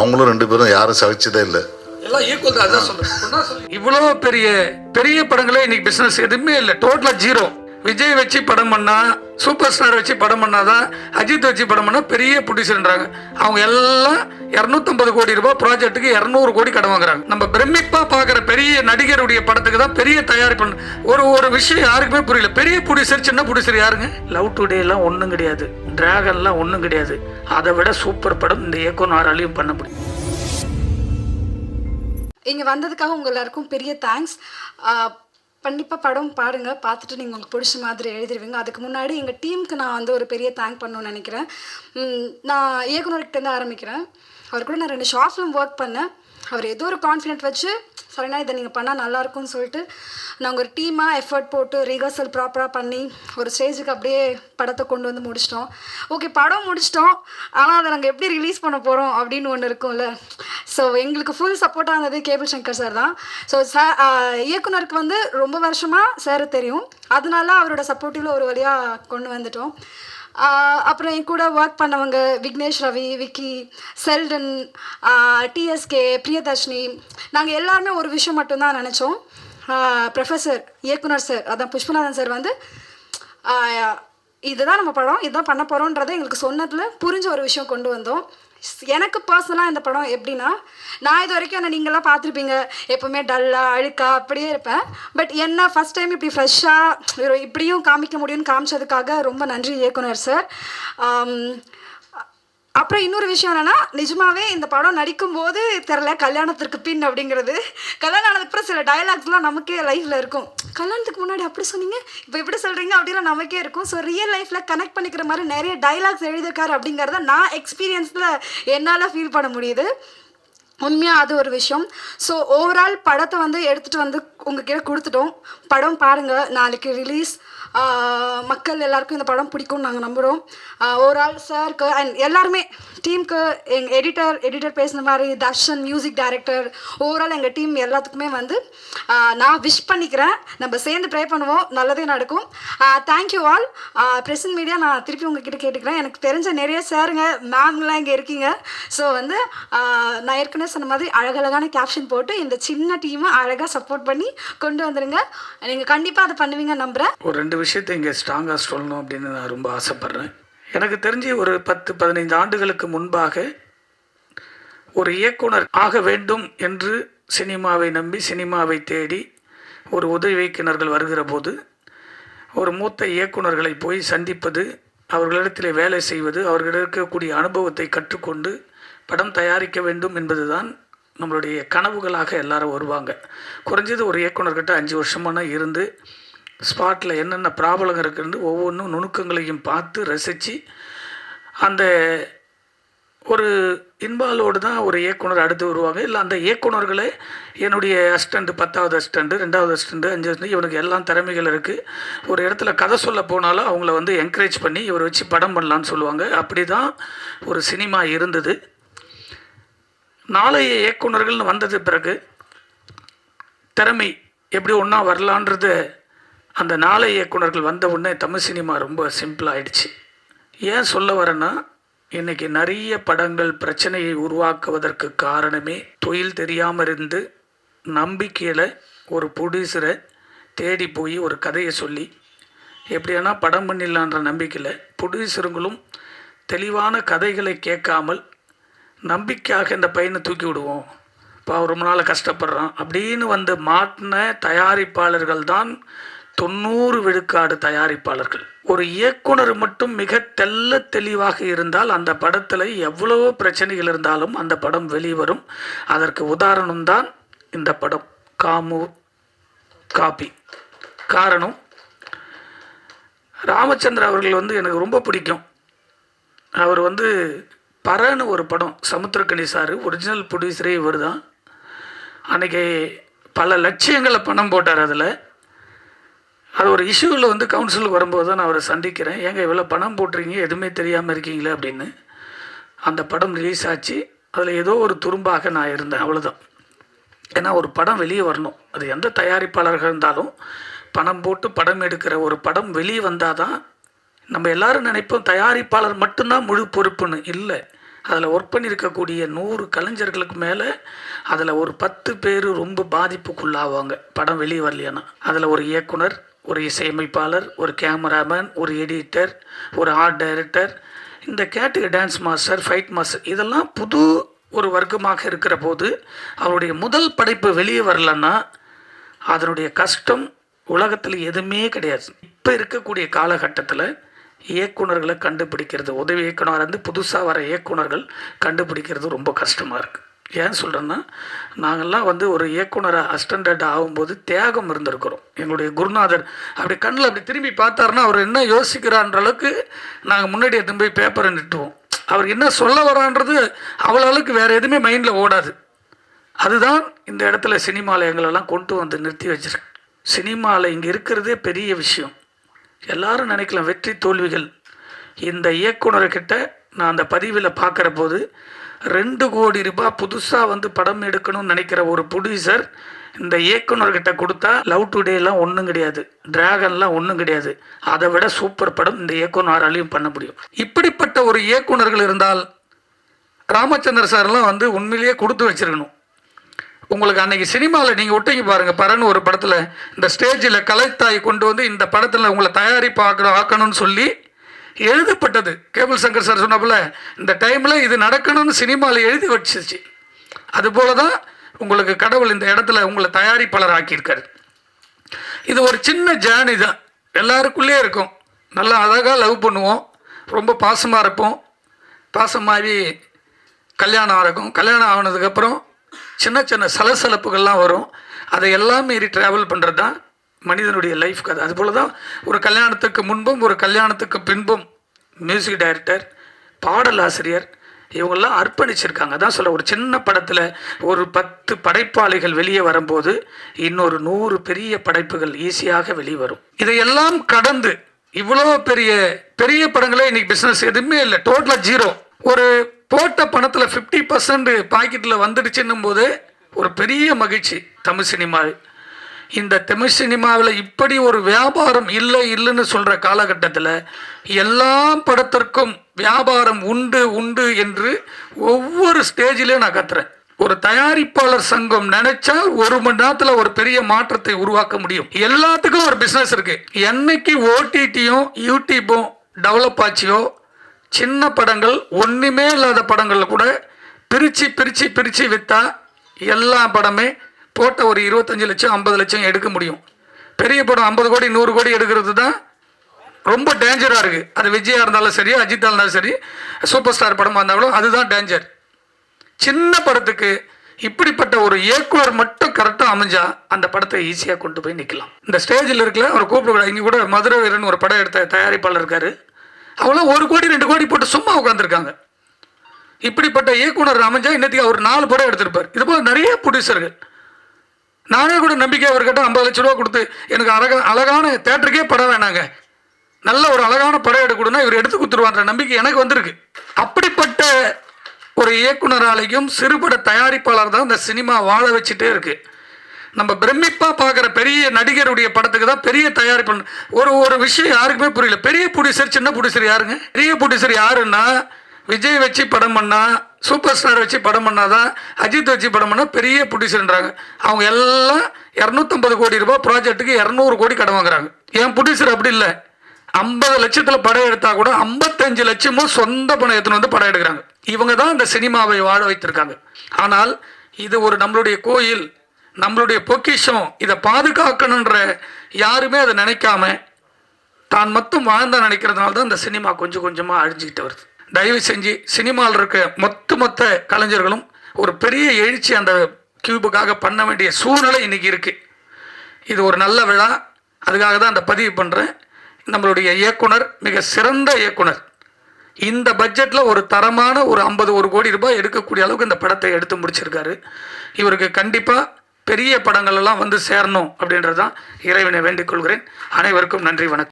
அவங்களும் ரெண்டு பேரும் யாரும் சகிச்சதே இல்லை. எல்லாம் ஈக்குவல் தான் அதான் சொல்றேன். இவ்வளோ பெரிய பெரிய படங்களே இன்னைக்கு பிசினஸ் எதுவுமே இல்லை. டோட்டலா ஜீரோ விஜய் வச்சு படம் பண்ணா சூப்பர் ஸ்டார் வச்சு படம் பண்ணாதான் அஜித் வச்சு படம் பண்ணா பெரிய ப்ரொடியூசர்ன்றாங்க அவங்க எல்லாம் இரநூத்தம்பது கோடி ரூபாய் ப்ராஜெக்ட்டுக்கு இரநூறு கோடி கடன் வாங்குறாங்க. நம்ம பிரமிப்பா பார்க்குற பெரிய நடிகருடைய படத்துக்கு தான் பெரிய தயாரிப்பு ஒரு ஒரு விஷயம் யாருக்குமே புரியல. பெரிய ப்ரொடியூசர் சின்ன ப்ரொடியூசர் யாருங்க? லவ் டுடே எல்லாம் ஒன்றும் கிடையாது. டிராகன்லாம் ஒன்றும் கிடையாது. அதை விட சூப்பர் படம் இந்த இயக்குனராலையும் பண்ண முடியும். இங்கே வந்ததுக்காக உங்க எல்லாருக்கும் பெரிய தேங்க்ஸ் கண்டிப்பாக படம் பாருங்கள் பார்த்துட்டு நீங்கள் உங்களுக்கு பிடிச்ச மாதிரி எழுதிருவீங்க. அதுக்கு முன்னாடி எங்கள் டீமுக்கு நான் வந்து ஒரு பெரிய தேங்க் பண்ணணும்னு நினைக்கிறேன். நான் இயக்குனர்கிட்டேருந்து ஆரம்பிக்கிறேன். அவர் கூட நான் ரெண்டு ஷார்ட் ஃபிலிம் ஒர்க் பண்ணேன். அவர் ஏதோ ஒரு கான்ஃபிடென்ட் வச்சு சரிண்ணா இதை நீங்கள் பண்ணால் நல்லாயிருக்கும்னு சொல்லிட்டு நாங்கள் ஒரு டீமாக எஃபர்ட் போட்டு ரிஹர்சல் ப்ராப்பராக பண்ணி ஒரு ஸ்டேஜுக்கு அப்படியே படத்தை கொண்டு வந்து முடிச்சிட்டோம். ஓகே படம் முடிச்சிட்டோம். ஆனால் அதை நாங்கள் எப்படி ரிலீஸ் பண்ண போகிறோம் அப்படின்னு ஒன்று இருக்கும்ல. ஸோ எங்களுக்கு ஃபுல் சப்போர்ட்டாக இருந்தது கேபிள் சங்கர் சார் தான். ஸோ சார் இயக்குனருக்கு வந்து ரொம்ப வருஷமாக சார் தெரியும். அதனால அவரோட சப்போர்ட்டிவில் ஒரு வழியாக கொண்டு வந்துட்டோம். அப்புறம் என் கூட ஒர்க் பண்ணவங்க விக்னேஷ் ரவி விக்கி செல்டன் டிஎஸ்கே பிரியதர்ஷினி நாங்கள் எல்லாருமே ஒரு விஷயம் மட்டும்தான் நினச்சோம். ப்ரொஃபஸர் இயக்குனர் சார் அதான் புஷ்பநாதன் சார் வந்து இதுதான் நம்ம படம் இதுதான் பண்ண போகிறோன்றதை எங்களுக்கு சொன்னதில் புரிஞ்ச ஒரு விஷயம் கொண்டு வந்தோம். எனக்கு பர்சனலாக இந்த படம் எப்படின்னா நான் இது வரைக்கும் என்ன நீங்களாம் பார்த்துருப்பீங்க. எப்போவுமே டல்லாக அழுக்கா அப்படியே இருப்பேன். பட் என்ன ஃபஸ்ட் டைம் இப்படி ஃப்ரெஷ்ஷாக இப்படியும் காமிக்க முடியும்னு காமிச்சதுக்காக ரொம்ப நன்றி இயக்குனர் சார் அப்புறம் இன்னொரு விஷயம் என்னென்னா நிஜமாவே இந்த படம் நடிக்கும்போது தெரில கல்யாணத்திற்கு பின் அப்படிங்கிறது. கல்யாணம் சில டயலாக்ஸ்லாம் நமக்கே லைஃப்பில் இருக்கும். கல்யாணத்துக்கு முன்னாடி அப்படி சொன்னீங்க இப்போ எப்படி சொல்கிறீங்க அப்படிலாம் நமக்கே இருக்கும். ஸோ ரியல் லைஃப்பில் கனெக்ட் பண்ணிக்கிற மாதிரி நிறைய டயலாக்ஸ் எழுதியிருக்காரு அப்படிங்கிறத நான் எக்ஸ்பீரியன்ஸில் என்னால் ஃபீல் பண்ண முடியுது. உண்மையாக அது ஒரு விஷயம். ஸோ ஓவரால் படத்தை வந்து எடுத்துகிட்டு வந்து உங்ககிட்ட கொடுத்துட்டோம். படம் பாருங்கள் நாளைக்கு ரிலீஸ் மக்கள் எல்லாருக்கும் இந்த படம் பிடிக்கும்னு நாங்கள் நம்புகிறோம் ஓவரால் சாருக்கு அண்ட் எல்லாருமே டீமுக்கு எங்கள் எடிட்டர் எடிட்டர் பேசுன மாதிரி தர்ஷன் மியூசிக் டைரக்டர் ஓவரால் எங்கள் டீம் எல்லாத்துக்குமே வந்து நான் விஷ் பண்ணிக்கிறேன். நம்ம சேர்ந்து ப்ரே பண்ணுவோம். நல்லதே நடக்கும். தேங்க்யூ ஆல் ப்ரெசன்ட் மீடியா நான் திருப்பி உங்ககிட்ட கேட்டுக்கிறேன். எனக்கு தெரிஞ்ச நிறைய சாருங்க மேம்லாம் இங்கே இருக்கீங்க. ஸோ வந்து நான் ஏற்கனவே சொன்ன மாதிரி அழகழகான கேப்ஷன் போட்டு இந்த சின்ன டீமை அழகாக சப்போர்ட் பண்ணி கொண்டு வந்துருங்க. நீங்கள் கண்டிப்பாக அதை பண்ணுவீங்க நம்புகிறேன் ஒரு ரெண்டு விஷயத்தை இங்கே ஸ்ட்ராங்காக சொல்லணும் அப்படின்னு நான் ரொம்ப ஆசைப்பட்றேன். எனக்கு தெரிஞ்சு ஒரு பத்து பதினைந்து ஆண்டுகளுக்கு முன்பாக ஒரு இயக்குனர் ஆக வேண்டும் என்று சினிமாவை நம்பி சினிமாவை தேடி ஒரு உதவி இயக்குநர்கள் வருகிற போது ஒரு மூத்த இயக்குனர்களை போய் சந்திப்பது அவர்களிடத்தில் வேலை செய்வது அவர்களிடம் இருக்கக்கூடிய அனுபவத்தை கற்றுக்கொண்டு படம் தயாரிக்க வேண்டும் என்பதுதான் நம்மளுடைய கனவுகளாக எல்லாரும் வருவாங்க. குறைஞ்சது ஒரு இயக்குனர்கிட்ட அஞ்சு வருஷமான இருந்து ஸ்பாட்டில் என்னென்ன ப்ராப்ளம் இருக்குன்னு ஒவ்வொன்றும் நுணுக்கங்களையும் பார்த்து ரசித்து அந்த ஒரு இன்வால்வோடு தான் ஒரு இயக்குனர் அடுத்து வருவாங்க. இல்லை அந்த இயக்குனர்களே என்னுடைய அசிஸ்டண்ட் பத்தாவது அசிஸ்டண்ட்டு ரெண்டாவது அசிஸ்டண்ட்டு அஞ்சு அஸ்டண்ட் இவனுக்கு எல்லாம் திறமைகள் இருக்குது ஒரு இடத்துல கதை சொல்ல போனாலும் அவங்கள வந்து என்கரேஜ் பண்ணி இவரை வச்சு படம் பண்ணலான்னு சொல்லுவாங்க. அப்படி தான் ஒரு சினிமா இருந்தது. நாளைய இயக்குனர்கள்னு வந்தது பிறகு திறமை எப்படி ஒன்றா வரலான்றது அந்த நாளை இயக்குனர்கள் வந்த உடனே தமிழ் சினிமா ரொம்ப சிம்பிள் ஆயிடுச்சு. ஏன் சொல்ல வரேன்னா இன்றைக்கி நிறைய படங்கள் பிரச்சனையை உருவாக்குவதற்கு காரணமே தொழில் தெரியாமல் இருந்து நம்பிக்கையில் ஒரு ப்ரொடியூசரை தேடி போய் ஒரு கதையை சொல்லி எப்படியானா படம் பண்ணிடலான்ற நம்பிக்கையில் ப்ரொடியூசருங்களும் தெளிவான கதைகளை கேட்காமல் நம்பிக்கையாக இந்த பையனை தூக்கி விடுவோம். இப்போ ரொம்ப நாள் கஷ்டப்படுறான். அப்படின்னு வந்து மாட்டின தயாரிப்பாளர்கள் தான் தொண்ணூறு விழுக்காடு தயாரிப்பாளர்கள். ஒரு இயக்குனர் மட்டும் மிக தெல்ல தெளிவாக இருந்தால் அந்த படத்தில் எவ்வளவோ பிரச்சனைகள் இருந்தாலும் அந்த படம் வெளிவரும். அதற்கு உதாரணம் தான் இந்த படம். காமு காபி. காரணம் ராமச்சந்திர அவர்கள் வந்து எனக்கு ரொம்ப பிடிக்கும். அவர் வந்து பறன்னு ஒரு படம் சமுத்திரக்கணி சார் ஒரிஜினல் ப்ரொடியூசரே இவர் தான் அன்றைக்கி பல லட்சியங்களை பணம் போட்டார் அதில். அது ஒரு இஷ்யூவில் வந்து கவுன்சிலுக்கு வரும்போது தான் நான் அவரை சந்திக்கிறேன். ஏங்க இவ்வளோ பணம் போட்டிருக்கீங்க எதுவுமே தெரியாமல் இருக்கீங்களே அப்படின்னு. அந்த படம் ரிலீஸ் ஆச்சு. அதில் ஏதோ ஒரு துரும்பாக நான் இருந்தேன் அவ்வளோதான் ஏன்னா ஒரு படம் வெளியே வரணும். அது எந்த தயாரிப்பாளர்கள் இருந்தாலும் பணம் போட்டு படம் எடுக்கிற ஒரு படம் வெளியே வந்தால் தான் நம்ம எல்லாரும் நினைப்போம் தயாரிப்பாளர் மட்டும்தான் முழு பொறுப்புன்னு. இல்லை. அதில் ஒர்க் பண்ணியிருக்கக்கூடிய நூறு கலைஞர்களுக்கு மேலே அதில் ஒரு பத்து பேர் ரொம்ப பாதிப்புக்குள்ளாவாங்க. படம் வெளியே வரலையானா. அதில் ஒரு இயக்குனர் ஒரு இசையமைப்பாளர் ஒரு கேமராமேன் ஒரு எடிட்டர் ஒரு ஆர்ட் டைரக்டர் இந்த கேட்டுக்கு டான்ஸ் மாஸ்டர் ஃபைட் மாஸ்டர் இதெல்லாம் புது ஒரு வர்க்கமாக இருக்கிற போது அவருடைய முதல் படைப்பு வெளியே வரலன்னா அதனுடைய கஷ்டம் உலகத்தில் எதுவுமே கிடையாது. இப்போ இருக்கக்கூடிய காலகட்டத்தில் இயக்குனர்களை கண்டுபிடிக்கிறது. உதவி இயக்குனர் வந்து புதுசாக வர இயக்குனர்கள் கண்டுபிடிக்கிறது ரொம்ப கஷ்டமாக இருக்குது ஏன் சொல்கிறேன்னா நாங்கள்லாம் வந்து ஒரு இயக்குனரை அஸ்டண்டர்ட் ஆகும்போது தியாகம் இருந்திருக்கிறோம். எங்களுடைய குருநாதர் அப்படி கண்ணில் அப்படி திரும்பி பார்த்தாருன்னா அவர் என்ன யோசிக்கிறான்ற அளவுக்கு நாங்கள் முன்னாடி திரும்பி போய் பேப்பரை நிட்டுவோம் அவர் என்ன சொல்ல வரான்றது அவ்வளோ அளவுக்கு வேறு எதுவுமே மைண்டில் ஓடாது. அதுதான் இந்த இடத்துல சினிமாவில் எங்களெல்லாம் கொண்டு வந்து நிறுத்தி வச்சிருக்கு சினிமாவில் இங்கே இருக்கிறதே பெரிய விஷயம். எல்லாரும் நினைக்கலாம் வெற்றி தோல்விகள். இந்த இயக்குனர்கிட்ட நான் அந்த பதிவில் பார்க்குற போது ரெண்டு கோடி ரூபாய் புதுசாக வந்து படம் எடுக்கணும்னு நினைக்கிற ஒரு ப்ரொடியூசர் இந்த இயக்குனர்கிட்ட கொடுத்தா லவ் டுடேலாம் ஒன்றும் கிடையாது. டிராகன்லாம் ஒன்றும் கிடையாது. அதை விட சூப்பர் படம் இந்த இயக்குனராலையும் பண்ண முடியும். இப்படிப்பட்ட ஒரு இயக்குனர்கள் இருந்தால் ராமச்சந்திர சார்லாம் வந்து உண்மையிலேயே கொடுத்து வச்சிருக்கணும். உங்களுக்கு அன்னைக்கு சினிமாவில் நீங்கள் ஒட்டிங்க பாருங்க பரன் ஒரு படத்தில். இந்த ஸ்டேஜில் கலைத்தாய் கொண்டு வந்து இந்த படத்தில் உங்களை தயாரிப்பு ஆக்கணும் ஆக்கணும்னு சொல்லி எழுதப்பட்டது. கேபிள் சங்கர் சார் சொன்னப்பில் இந்த டைமில் இது நடக்கணும்னு சினிமாவில் எழுதி வச்சிச்சு அதுபோல தான் உங்களுக்கு கடவுள் இந்த இடத்துல உங்களை தயாரிப்பாளர் ஆக்கியிருக்காரு. இது ஒரு சின்ன ஜேர்னி தான். எல்லாருக்குள்ளேயே இருக்கும். நல்லா அழகாக லவ் பண்ணுவோம். ரொம்ப பாசமாக இருப்போம். பாசமாகி கல்யாணம் இருக்கும் கல்யாணம் ஆனதுக்கப்புறம் சின்ன சின்ன சலசலப்புகள்லாம் வரும். அதை எல்லாம் மீறி ட்ராவல் பண்ணுறது தான் மனிதனுடைய லைஃப் கதை. அதுபோல் தான் ஒரு கல்யாணத்துக்கு முன்பும் ஒரு கல்யாணத்துக்கு பின்பும் மியூசிக் டைரக்டர் பாடல் ஆசிரியர் இவங்கெல்லாம் அர்ப்பணிச்சிருக்காங்க. அதான் சொல்ல ஒரு சின்ன படத்தில் ஒரு பத்து படைப்பாளிகள் வெளியே வரும்போது இன்னொரு நூறு பெரிய படைப்புகள் ஈஸியாக வெளியே வரும் இதையெல்லாம் கடந்து இவ்வளோ பெரிய பெரிய படங்களே இன்னைக்கு பிஸ்னஸ் எதுவுமே இல்லை. டோட்டலாக ஜீரோ ஒரு போட்ட பணத்தில் ஃபிஃப்டி பர்சன்ட் பாக்கெட்டில் வந்துடுச்சுன்னும் போது ஒரு பெரிய மகிழ்ச்சி தமிழ் சினிமாவில். இந்த தமிழ் சினிமாவில் இப்படி ஒரு வியாபாரம் இல்லை இல்லைன்னு சொல்கிற காலகட்டத்தில் எல்லா படத்திற்கும் வியாபாரம் உண்டு உண்டு என்று ஒவ்வொரு ஸ்டேஜிலையும் நான் கத்துறேன். ஒரு தயாரிப்பாளர் சங்கம் நினைச்சால் ஒரு மணி நேரத்தில் ஒரு பெரிய மாற்றத்தை உருவாக்க முடியும். எல்லாத்துக்கும் ஒரு பிஸ்னஸ் இருக்கு. என்னைக்கு ஓடிடியும் யூடியூப்பும் டெவலப் ஆச்சியோ சின்ன படங்கள் ஒன்றுமே இல்லாத படங்களில் கூட பிரித்து பிரிச்சு பிரித்து விற்றா எல்லா படமே போட்ட ஒரு இருபத்தஞ்சு லட்சம் ஐம்பது லட்சம் எடுக்க முடியும். பெரிய படம் ஐம்பது கோடி நூறு கோடி எடுக்கிறது தான் ரொம்ப டேஞ்சராக இருக்குது அது விஜயா இருந்தாலும் சரி அஜித்தாக இருந்தாலும் சரி சூப்பர் ஸ்டார் படமாக இருந்தாலும் அதுதான் டேஞ்சர் சின்ன படத்துக்கு இப்படிப்பட்ட ஒரு இயக்குனர் மட்டும் கரெக்டாக அமைஞ்சா அந்த படத்தை ஈஸியாக கொண்டு போய் நிற்கலாம் இந்த ஸ்டேஜில் இருக்கல அவர் கூப்பிட இங்கே கூட மதுரை வீரன் ஒரு படம் எடுத்த தயாரிப்பாளர் இருக்காரு. அவங்களாம் ஒரு கோடி ரெண்டு கோடி போட்டு சும்மா உட்காந்துருக்காங்க இப்படிப்பட்ட இயக்குனர் அமைஞ்சா இன்னத்துக்கு அவர் நாலு படம் எடுத்திருப்பார். இது போல நிறைய ப்ரொடியூசர்கள் நானே கூட நம்பிக்கை அவர்கிட்ட ஐம்பது லட்ச ரூபா கொடுத்து எனக்கு அழகா அழகான தேட்டருக்கே படம் வேணாங்க. நல்ல ஒரு அழகான படம் எடுக்கணும்னா இவர் எடுத்து கொடுத்துருவான்ற நம்பிக்கை எனக்கு வந்திருக்கு. அப்படிப்பட்ட ஒரு இயக்குனராலையும் சிறுபட தயாரிப்பாளர் தான் இந்த சினிமா வாழ வச்சுட்டே இருக்குது நம்ம பிரமிப்பாக பார்க்குற பெரிய நடிகருடைய படத்துக்கு தான் பெரிய தயாரிப்பு. ஒரு ஒரு விஷயம் யாருக்குமே புரியல. பெரிய ப்ரொடியூசர் சின்ன ப்ரொடியூசர் யாருங்க? பெரிய ப்ரொடியூசர் யாருன்னா விஜய் வச்சு படம் பண்ணால் சூப்பர் ஸ்டார் வச்சு படம் பண்ணாதான் அஜித் வச்சு படம் பண்ணால் பெரிய ப்ரொடியூசர்ன்றாங்க அவங்க எல்லாம் இரநூத்தம்பது கோடி ரூபாய் ப்ராஜெக்ட்டுக்கு இரநூறு கோடி கடன் வாங்குறாங்க. என் ப்ரொடியூசர் அப்படி இல்லை. ஐம்பது லட்சத்தில் படம் எடுத்தால் கூட ஐம்பத்தஞ்சு லட்சமும் சொந்த பணம் எடுத்துன்னு வந்து படம் எடுக்கிறாங்க. இவங்க தான் இந்த சினிமாவை வாழ வைத்திருக்காங்க. ஆனால் இது ஒரு நம்மளுடைய கோயில். நம்மளுடைய பொக்கிஷம் இதை பாதுகாக்கணுன்ற யாருமே அதை நினைக்காம தான் மட்டும் வாழ்ந்தா நினைக்கிறதுனால தான் இந்த சினிமா கொஞ்சம் கொஞ்சமாக அழிஞ்சிக்கிட்டு வருது. தயவு செஞ்சு சினிமாவில் இருக்க மொத்த மொத்த கலைஞர்களும் ஒரு பெரிய எழுச்சி அந்த கியூபுக்காக பண்ண வேண்டிய சூழ்நிலை இன்றைக்கி இருக்குது இது ஒரு நல்ல விழா. அதுக்காக தான் அந்த பதிவு பண்ணுறேன் நம்மளுடைய இயக்குனர் மிக சிறந்த இயக்குனர். இந்த பட்ஜெட்டில் ஒரு தரமான ஒரு ஐம்பது ஒரு கோடி ரூபாய் எடுக்கக்கூடிய அளவுக்கு இந்த படத்தை எடுத்து முடிச்சிருக்காரு. இவருக்கு கண்டிப்பாக பெரிய படங்கள் எல்லாம் வந்து சேரணும் அப்படின்றது தான் இறைவனை வேண்டிக் கொள்கிறேன். அனைவருக்கும் நன்றி வணக்கம்.